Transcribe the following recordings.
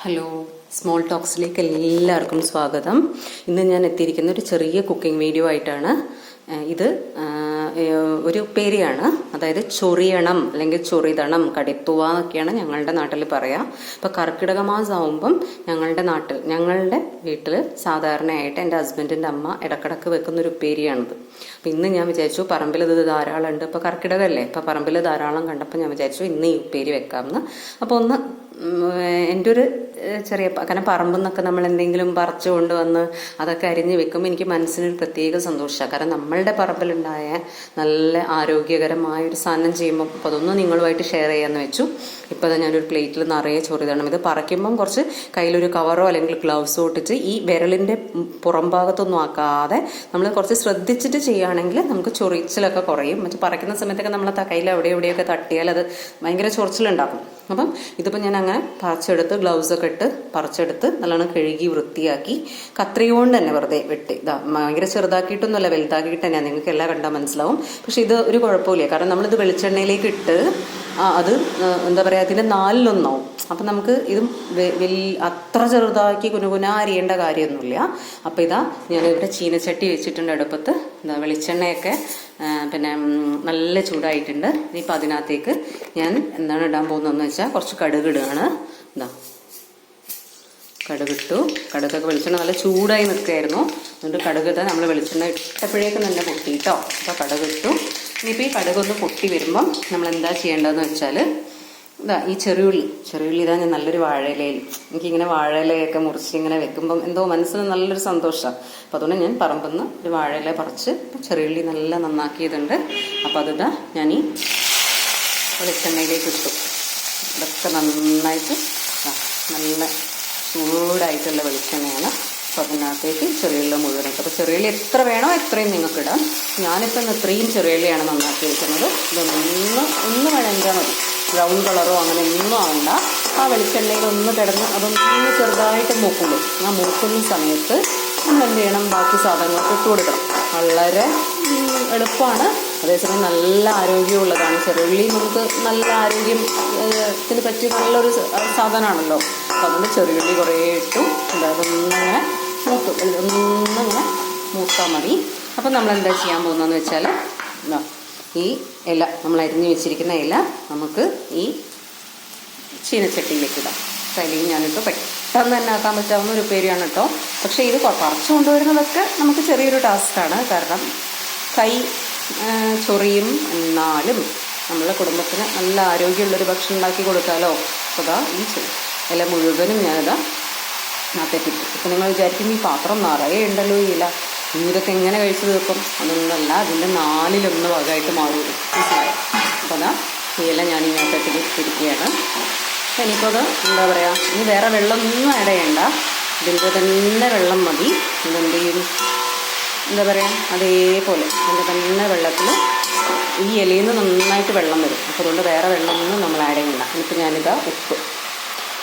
Hello small ടോക്സിലേക്ക് എല്ലാവർക്കും സ്വാഗതം. ഇന്ന് ഞാൻ എത്തിയിരിക്കുന്ന ഒരു ചെറിയ കുക്കിംഗ് വീഡിയോ ആയിട്ടാണ് ഇത് ഒരു പേരിയാണ് അതായത് ചൊറിയണം അല്ലെങ്കിൽ ചൊറിതണം കടിത്തുവ എന്നൊക്കെയാണ് ഞങ്ങളുടെ നാട്ടിൽ പറയാ. അപ്പോൾ കർക്കിടക മാസമാകുമ്പം ഞങ്ങളുടെ നാട്ടിൽ ഞങ്ങളുടെ വീട്ടിൽ സാധാരണയായിട്ട് എന്റെ ഹസ്ബൻഡിന്റെ അമ്മ ഇടക്കിടക്ക് വെക്കുന്ന ഒരു പേരിയാണിത് അപ്പം ഇന്ന് ഞാൻ വിചാരിച്ചു പറമ്പിൽ ഇത് ധാരാളം ഉണ്ട് ഇപ്പോൾ കർക്കിടകല്ലേ ഇപ്പം പറമ്പിൽ ധാരാളം കണ്ടപ്പോൾ ഞാൻ വിചാരിച്ചു ഇന്ന് ഈ ഉപ്പേരി വെക്കാമെന്ന്. അപ്പോൾ ഒന്ന് എന്റെ ഒരു ചെറിയ കാരണം പറമ്പിൽ നിന്നൊക്കെ നമ്മൾ എന്തെങ്കിലും പറിച്ചു കൊണ്ടുവന്ന് അതൊക്കെ അരിഞ്ഞ് വെക്കുമ്പോൾ എനിക്ക് മനസ്സിനൊരു പ്രത്യേക സന്തോഷമാണ് കാരണം നമ്മളുടെ പറമ്പിലുണ്ടായ നല്ല ആരോഗ്യകരമായ ഒരു സാധനം ചെയ്യുമ്പോൾ അപ്പോൾ അതൊന്നും നിങ്ങളുമായിട്ട് ഷെയർ ചെയ്യാമെന്ന് വെച്ചു. ഇപ്പോൾ അത് ഞാനൊരു പ്ലേറ്റിൽ നിറയെ ചൊറിതണം ഇത് പറിക്കുമ്പം കുറച്ച് കയ്യിലൊരു കവറോ അല്ലെങ്കിൽ ഗ്ലൗസോ ഇട്ടിട്ട് ഈ വിരലിന്റെ പുറം ഭാഗത്തൊന്നും ആക്കാതെ നമ്മൾ കുറച്ച് ശ്രദ്ധിച്ചിട്ട് ചെയ്യുകയാണെങ്കിൽ നമുക്ക് ചൊറിച്ചിലൊക്കെ കുറയും. മറ്റേ പറിക്കുന്ന സമയത്തൊക്കെ നമ്മൾ കയ്യിൽ അവിടെ എവിടെയൊക്കെ തട്ടിയാൽ അത് ഭയങ്കര ചൊറിച്ചിലുണ്ടാക്കും. അപ്പം ഇതിപ്പോൾ ഞാൻ അങ്ങനെ പറിച്ചെടുത്ത് ഗ്ലൗസ് ഒക്കെ ഇട്ട് പറിച്ചെടുത്ത് നല്ലോണം കഴുകി വൃത്തിയാക്കി കത്രിക കൊണ്ട് തന്നെ വെറുതെ വെട്ടി. ഇതാ ഭയങ്കര ചെറുതാക്കിയിട്ടൊന്നുമല്ല വലുതാക്കിയിട്ട് തന്നെയാണ് നിങ്ങൾക്ക് എല്ലാം കണ്ടാൽ മനസ്സിലാവും. പക്ഷെ ഇത് ഒരു കുഴപ്പമില്ല കാരണം നമ്മളിത് വെളിച്ചെണ്ണയിലേക്ക് ഇട്ട് അത് എന്താ പറയുക അതിന്റെ നാലിലൊന്നാവും. അപ്പം നമുക്ക് ഇത് അത്ര ചെറുതാക്കി കുനുകുന അരിയേണ്ട കാര്യമൊന്നുമില്ല. അപ്പം ഇതാ ഞാനിവിടെ ചീനച്ചട്ടി വെച്ചിട്ടുണ്ട് അടുപ്പത്ത്. എന്താ വെളിച്ചെണ്ണയൊക്കെ പിന്നെ നല്ല ചൂടായിട്ടുണ്ട്. ഇനിയിപ്പോൾ അതിനകത്തേക്ക് ഞാൻ എന്താണ് ഇടാൻ പോകുന്നതെന്ന് വെച്ചാൽ കുറച്ച് കടുക് ഇടുകയാണ് എന്താ കടുകിട്ടു. കടുകൊക്കെ വെളിച്ചെണ്ണ നല്ല ചൂടായി നിൽക്കുകയായിരുന്നു. അതുകൊണ്ട് കടുക് ഇതാ നമ്മൾ വെളിച്ചെണ്ണ ഇട്ടപ്പോഴേക്കും തന്നെ പൊട്ടി കേട്ടോ അപ്പോൾ കടുകിട്ടു. ഇനിയിപ്പോൾ ഈ കടുകൊന്ന് പൊട്ടി വരുമ്പം നമ്മൾ എന്താ ചെയ്യേണ്ടതെന്ന് വെച്ചാൽ ഇതാ ഈ ചെറിയുള്ളി. ചെറിയുള്ളി ഇതാ ഞാൻ നല്ലൊരു വാഴയിലയിൽ. എനിക്കിങ്ങനെ വാഴയിലയൊക്കെ മുറിച്ച് ഇങ്ങനെ വെക്കുമ്പം എന്തോ മനസ്സിന് നല്ലൊരു സന്തോഷമാണ് അപ്പോൾ അതുകൊണ്ട് ഞാൻ പറമ്പെന്ന് ഒരു വാഴയില പറിച്ച് ചെറിയുള്ളി നല്ല നന്നാക്കിയതുണ്ട്. അപ്പോൾ അതിതാ ഞാൻ ഈ വെളിച്ചെണ്ണയിലേക്ക് ഇട്ടു. ഇതൊക്കെ നന്നായിട്ട് നല്ല ചൂടായിട്ടുള്ള വെളിച്ചെണ്ണയാണ്. അപ്പോൾ അതിനകത്തേക്ക് ചെറിയുള്ളി മുഴുവൻ ഇട്ടു. അപ്പോൾ ചെറിയുള്ളി എത്ര വേണോ എത്രയും നിങ്ങൾക്ക് ഇടാം. ഞാനിപ്പോൾ ഇത്രയും ചെറിയുള്ളിയാണ് നന്നാക്കി വെക്കുന്നത് ഇതൊന്ന് ഒന്ന് വഴഞ്ഞാൽ മതി. ബ്രൗൺ കളറോ അങ്ങനെ ഒന്നും ആവണ്ട. ആ വെളിച്ചെണ്ണയിൽ ഒന്ന് കിടന്ന് അതൊന്ന് ചെറുതായിട്ട് മൂക്കുള്ളൂ ആ മൂക്കുന്ന സമയത്ത് നമ്മൾ എന്ത് ചെയ്യണം? ബാക്കി സാധനങ്ങൾക്ക് ഇട്ട് കൊടുക്കണം. വളരെ എളുപ്പമാണ്. അതേസമയം നല്ല ആരോഗ്യമുള്ളതാണ്. ചെറുള്ളി നമുക്ക് നല്ല ആരോഗ്യം ത്തിന് പറ്റിയ നല്ലൊരു സാധനമാണല്ലോ. അപ്പം അതുകൊണ്ട് ചെറുള്ളി കുറേ ഇട്ടു. അതൊന്നിങ്ങനെ മൂക്കും ഒന്നിങ്ങനെ മൂത്താൽ മതി. അപ്പം നമ്മൾ എന്താ ചെയ്യാൻ പോകുന്നതെന്ന് വെച്ചാൽ ഈ ഇല നമ്മൾ അരിഞ്ഞു വെച്ചിരിക്കുന്ന ഇല നമുക്ക് ഈ ചീനച്ചട്ടിയിലേക്ക് ഇടാം. കയ്യിൽ ഞാനിപ്പോൾ പെട്ടെന്ന് തന്നെ ആക്കാൻ പറ്റാവുന്ന ഒരു ഉപ്പേരിയാണ് കേട്ടോ. പക്ഷേ ഇത് കുറച്ച് കൊണ്ടുവരുന്നതൊക്കെ നമുക്ക് ചെറിയൊരു ടാസ്ക്കാണ് കാരണം കൈ ചൊറിയും എന്നാലും നമ്മളെ കുടുംബത്തിന് നല്ല ആരോഗ്യമുള്ളൊരു ഭക്ഷണം ഉണ്ടാക്കി കൊടുത്താലോ? അതാ ഈ ഇല മുഴുവനും ഞാനിതാ അതിനകത്തേക്ക് ഇപ്പം നിങ്ങൾ വിചാരിക്കും ഈ പാത്രം നിറയെ ഉണ്ടല്ലോ ഈ ഇല. ഇതൊക്കെ എങ്ങനെ കഴിച്ചു തീർക്കും അതൊന്നുമല്ല അതിന്റെ നാലിലൊന്ന് ഭാഗമായിട്ട് മാറും. മനസ്സിലായോ അപ്പോൾ അതാ ഇല ഞാൻ ഇതിനകത്തേക്ക് പിടിക്കുകയാണ് എനിക്കത് എന്താ പറയുക ഇനി വേറെ വെള്ളമൊന്നും ആഡ് ചെയ്യണ്ട. ഇതിന്റെ തന്നെ വെള്ളം മതി. ഇതെന്ത് ചെയ്യും? എന്താ പറയുക അതേപോലെ ഇതിന്റെ തന്നെ വെള്ളത്തിൽ ഈ ഇലയിൽ നിന്ന് നന്നായിട്ട് വെള്ളം വരും. അപ്പോൾ അതുകൊണ്ട് വേറെ വെള്ളമൊന്നും നമ്മൾ ആഡ് ചെയ്യണ്ട. എന്നിട്ട് ഞാനിതാ ഉപ്പ്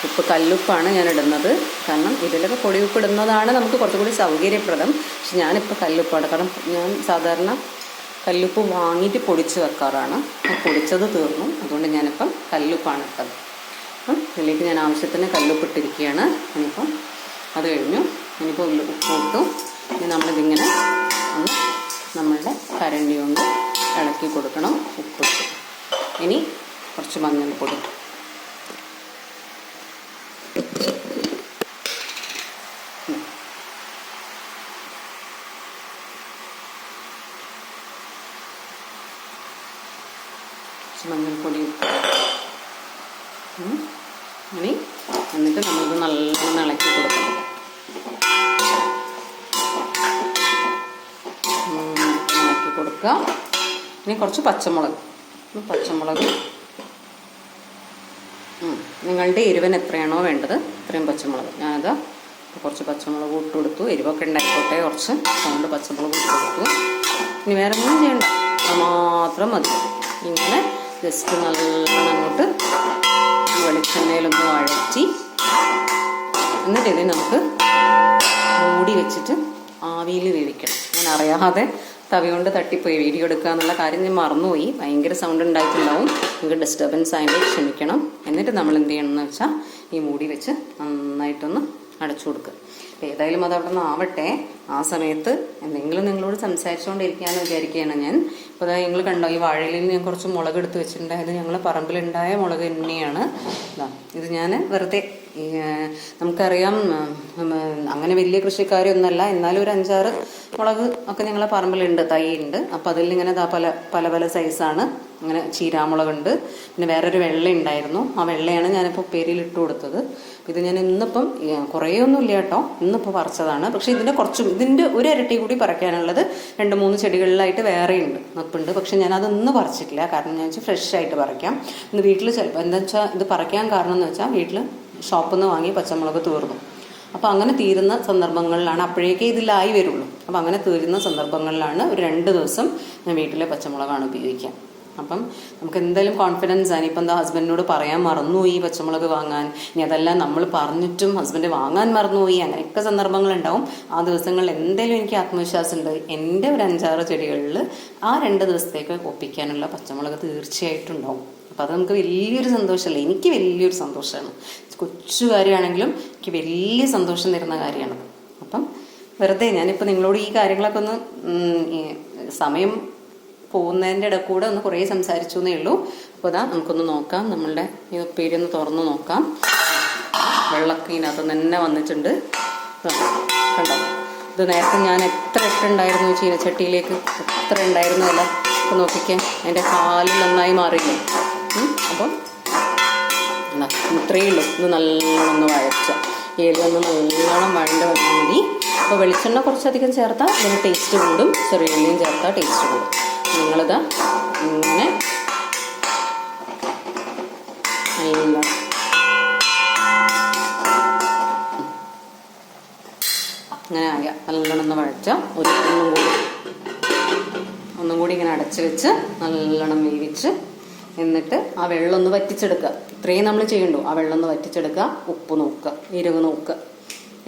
ഉപ്പ് കല്ലുപ്പാണ് ഞാൻ ഇടുന്നത് കാരണം ഇതിലൊക്കെ പൊടി ഉപ്പ് ഇടുന്നതാണ് നമുക്ക് കുറച്ചുകൂടി സൗകര്യപ്രദം. പക്ഷെ ഞാനിപ്പോൾ കല്ലുപ്പാണ്. കാരണം ഞാൻ സാധാരണ കല്ലുപ്പ് വാങ്ങിയിട്ട് പൊടിച്ച് വെക്കാറാണ്. പൊടിച്ചത് തീർന്നു. അതുകൊണ്ട് ഞാനിപ്പം കല്ലുപ്പാണ് ഇട്ടത്. അപ്പം ഇതിലേക്ക് ഞാൻ ആവശ്യത്തിന് കല്ലുപ്പ് ഇട്ടിരിക്കുകയാണ് ഇനിയിപ്പം അത് കഴിഞ്ഞു. ഇനിയിപ്പോൾ ഉപ്പ് ഇട്ടു ഇനി നമ്മളിതിങ്ങനെ ഒന്ന് നമ്മളുടെ കരണ്ടി കൊണ്ട് ഇളക്കി കൊടുക്കണം. ഉപ്പിട്ട്. ഇനി കുറച്ച് മഞ്ഞൾപ്പൊടി. കുറച്ച് ഉം. ഇനി എന്നിട്ട് നമ്മളിത് നല്ലോണം ഇളക്കി കൊടുക്കണം. ഇളക്കി കൊടുക്കുക. ഇനി കുറച്ച് പച്ചമുളക്. പച്ചമുളക്. നിങ്ങളുടെ എരിവൻ എത്രയാണോ വേണ്ടത് അത്രയും പച്ചമുളക്. ഞാനത് കുറച്ച് പച്ചമുളക് ഇട്ട് കൊടുത്തു. എരിവൊക്കെ ഉണ്ടായിക്കോട്ടെ കുറച്ച്. അതുകൊണ്ട് പച്ചമുളക് ഇട്ട് കൊടുത്തു. ഇനി വേറെ ഒന്നും ചെയ്യണ്ട. മാത്രം മതി. ഇങ്ങനെ ജസ്റ്റ് നല്ലോണം അങ്ങോട്ട് വെളിച്ചെണ്ണയിലൊന്ന് വഴറ്റി. എന്നിട്ട് ഇതിനെ നമുക്ക് മൂടി വെച്ചിട്ട് ആവിയിൽ വേവിക്കണം. ഞാൻ അറിയാതെ തവി കൊണ്ട് തട്ടിപ്പോയി വീഡിയോ എടുക്കുക എന്നുള്ള കാര്യം ഞാൻ മറന്നുപോയി. ഭയങ്കര സൗണ്ട് ഉണ്ടായിട്ടുണ്ടാവും. നിങ്ങൾക്ക് ഡിസ്റ്റർബൻസ് ആയിട്ട് ക്ഷമിക്കണം. എന്നിട്ട് നമ്മൾ എന്ത് ചെയ്യണം എന്ന് വെച്ചാൽ ഈ മൂടി വെച്ച് നന്നായിട്ടൊന്ന് അടച്ചു കൊടുക്കുക. ഏതായാലും അത് അവിടെ നിന്ന് ആവട്ടെ. ആ സമയത്ത് എന്തെങ്കിലും നിങ്ങളോട് സംസാരിച്ചുകൊണ്ടിരിക്കുകയെന്ന് വിചാരിക്കുകയാണ് ഞാൻ. അപ്പോൾ അതായത് നിങ്ങൾ കണ്ടോ ഈ വാഴയിൽ ഞാൻ കുറച്ച് മുളക് എടുത്ത് വെച്ചിട്ടുണ്ടായത് ഞങ്ങൾ പറമ്പിലുണ്ടായ മുളക് തന്നെയാണ്. ഇതാ ഞാൻ വെറുതെ നമുക്കറിയാം അങ്ങനെ വലിയ കൃഷിക്കാരൊന്നുമല്ല. എന്നാലും ഒരു അഞ്ചാറ് മുളക് ഒക്കെ ഞങ്ങളെ പറമ്പിലുണ്ട് തൈ ഉണ്ട് അപ്പോൾ അതിൽ ഇങ്ങനെ പല പല പല സൈസാണ് അങ്ങനെ ചീരാമുളകുണ്ട്. പിന്നെ വേറൊരു വെള്ള ഉണ്ടായിരുന്നു ആ വെള്ളയാണ് ഞാനിപ്പോൾ പേരിൽ ഇട്ട് കൊടുത്തത്. ഇത് ഞാൻ ഇന്നിപ്പം കുറേ ഒന്നുമില്ല കേട്ടോ. ഇന്നിപ്പോൾ പറിച്ചതാണ്. പക്ഷേ ഇതിന്റെ കുറച്ചും ഇതിന്റെ ഒരു ഇരട്ടി കൂടി പറിക്കാനുള്ളത് രണ്ട് മൂന്ന് ചെടികളിലായിട്ട് വേറെയുണ്ട് നിൽപ്പുണ്ട് പക്ഷേ ഞാൻ അത് ഇന്ന് പറിച്ചിട്ടില്ല. കാരണം ഞാൻ വെച്ചാൽ ഫ്രഷ് ആയിട്ട് പറിക്കാം. ഇന്ന് വീട്ടിൽ ചിലപ്പോൾ എന്താ വെച്ചാൽ ഇത് പറിക്കാൻ കാരണം എന്ന് വെച്ചാൽ വീട്ടിൽ ഷോപ്പിൽ നിന്ന് വാങ്ങി പച്ചമുളക് തീർന്നു. അപ്പോൾ അങ്ങനെ തീരുന്ന സന്ദർഭങ്ങളിലാണ് അപ്പോഴേക്കേ ഇതിലായി വരുള്ളൂ. അപ്പോൾ അങ്ങനെ തീരുന്ന സന്ദർഭങ്ങളിലാണ് ഒരു രണ്ട് ദിവസം ഞാൻ വീട്ടിലെ പച്ചമുളകാണ് ഉപയോഗിക്കുക. അപ്പം നമുക്ക് എന്തായാലും കോൺഫിഡൻസ് ആണ്. ഇപ്പം എന്താ ഹസ്ബൻഡിനോട് പറയാൻ മറന്നുപോയി പച്ചമുളക് വാങ്ങാൻ. ഇനി അതെല്ലാം നമ്മൾ പറഞ്ഞിട്ടും ഹസ്ബൻഡ് വാങ്ങാൻ മറന്നുപോയി. അങ്ങനെയൊക്കെ സന്ദർഭങ്ങളുണ്ടാവും. ആ ദിവസങ്ങളിൽ എന്തായാലും എനിക്ക് ആത്മവിശ്വാസമുണ്ട്. എന്റെ ഒരു അഞ്ചാറ് ചെടികളിൽ ആ രണ്ട് ദിവസത്തേക്ക് ഒപ്പിക്കാനുള്ള പച്ചമുളക് തീർച്ചയായിട്ടും ഉണ്ടാവും. അപ്പം അത് നമുക്ക് വലിയൊരു സന്തോഷമല്ലേ? എനിക്ക് വലിയൊരു സന്തോഷമാണ്. കൊച്ചു കാര്യമാണെങ്കിലും എനിക്ക് വലിയ സന്തോഷം തരുന്ന കാര്യമാണ്. അപ്പം വെറുതെ ഞാനിപ്പോൾ നിങ്ങളോട് ഈ കാര്യങ്ങളൊക്കെ ഒന്ന് സമയം പോകുന്നതിന്റെ ഇടയിൽ കൂടെ ഒന്ന് കുറേ സംസാരിച്ചു എന്നേ ഉള്ളൂ. അപ്പോൾ അതാ നമുക്കൊന്ന് നോക്കാം. നമ്മളുടെ ഈ ഉപ്പേരി ഒന്ന് തുറന്ന് നോക്കാം. വെള്ളമൊക്കെ ഇതിനകത്ത് തന്നെ വന്നിട്ടുണ്ട്. കണ്ടോ? ഇത് നേരത്തെ ഞാൻ എത്ര ഇട്ടുണ്ടായിരുന്നു ചീനച്ചട്ടിയിലേക്ക്? എത്ര ഉണ്ടായിരുന്നു അല്ല നോക്കിക്കേ അതിന്റെ കാലിൽ നന്നായി മാറിയില്ലേ? അപ്പം ഇത്രയേ ഉള്ളൂ. ഇത് നല്ലോണം ഒന്ന് വഴച്ച ഏലൊന്ന് നല്ലോണം വഴണ്ട് വന്നാൽ മതി. അപ്പോൾ വെളിച്ചെണ്ണ കുറച്ചധികം ചേർത്താൽ ഇതിന് ടേസ്റ്റ് കൂടും. ചെറിയ ഉള്ളിയും ചേർത്താൽ ടേസ്റ്റ് കൂടും. നിങ്ങളിതാ ഇങ്ങനെ നല്ല അങ്ങനെ ആയ നല്ലോണം ഒന്ന് വഴച്ച ഒരു ഒന്നും കൂടി. ഒന്നും കൂടി ഇങ്ങനെ അടച്ചു വെച്ച് നല്ലോണം വേവിച്ച് എന്നിട്ട് ആ വെള്ളം ഒന്ന് വറ്റിച്ചെടുക്കുക. ഇത്രയും നമ്മൾ ചെയ്യണ്ടോ? ആ വെള്ളം ഒന്ന് വറ്റിച്ചെടുക്കുക. ഉപ്പ് നോക്കുക. എരിവ് നോക്കുക.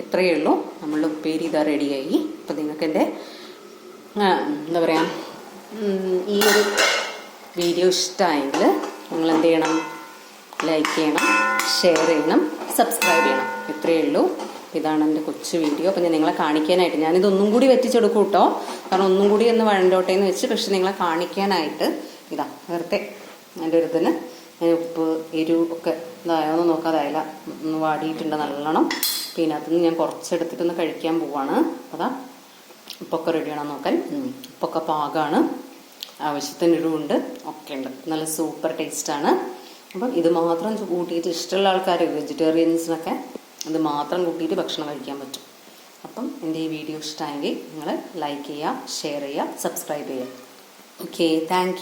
ഇത്രയേ ഉള്ളൂ. നമ്മളുടെ ഉപ്പേരി ഇതാ റെഡിയായി അപ്പം നിങ്ങൾക്ക് എന്റെ എന്താ പറയുക ഈ ഒരു വീഡിയോ ഇഷ്ടമായെങ്കിൽ നിങ്ങൾ എന്ത് ചെയ്യണം? ലൈക്ക് ചെയ്യണം ഷെയർ ചെയ്യണം സബ്സ്ക്രൈബ് ചെയ്യണം. ഇത്രയേ ഉള്ളൂ. ഇതാണ് എന്റെ കൊച്ചു വീഡിയോ. അപ്പം ഞാൻ നിങ്ങളെ കാണിക്കാനായിട്ട് ഞാനിതൊന്നും കൂടി വെറ്റിച്ചെടുക്കും കേട്ടോ. കാരണം ഒന്നും കൂടി ഒന്ന് വഴണ്ടോട്ടെ എന്ന് വെച്ച് പക്ഷെ നിങ്ങളെ കാണിക്കാനായിട്ട് ഇതാ വെറുതെ എന്റെ ഒരു ഇതിന് ഉപ്പ് എരിവ് ഒക്കെ ഇതായോന്ന് നോക്കാതായില്ല ഒന്ന് വാടിയിട്ടുണ്ട് നല്ലോണം. പിന്നെ അതിൽ നിന്ന് ഞാൻ കുറച്ചെടുത്തിട്ടൊന്ന് കഴിക്കാൻ പോവാണ്. അതാ. ഉപ്പൊക്കെ റെഡിയാണോ നോക്കാൻ. ഉപ്പൊക്കെ പാകമാണ് ആവശ്യത്തിന് എരിവുണ്ട്. ഒക്കെ ഉണ്ട്. നല്ല സൂപ്പർ ടേസ്റ്റാണ് അപ്പം ഇത് മാത്രം കൂട്ടിയിട്ട് ഇഷ്ടമുള്ള ആൾക്കാർ വെജിറ്റേറിയൻസിനൊക്കെ ഇത് മാത്രം കൂട്ടിയിട്ട് ഭക്ഷണം കഴിക്കാൻ പറ്റും. അപ്പം എന്റെ ഈ വീഡിയോ ഇഷ്ടമായെങ്കിൽ നിങ്ങൾ ലൈക്ക് ചെയ്യുക ഷെയർ ചെയ്യുക സബ്സ്ക്രൈബ് ചെയ്യുക. Okay thank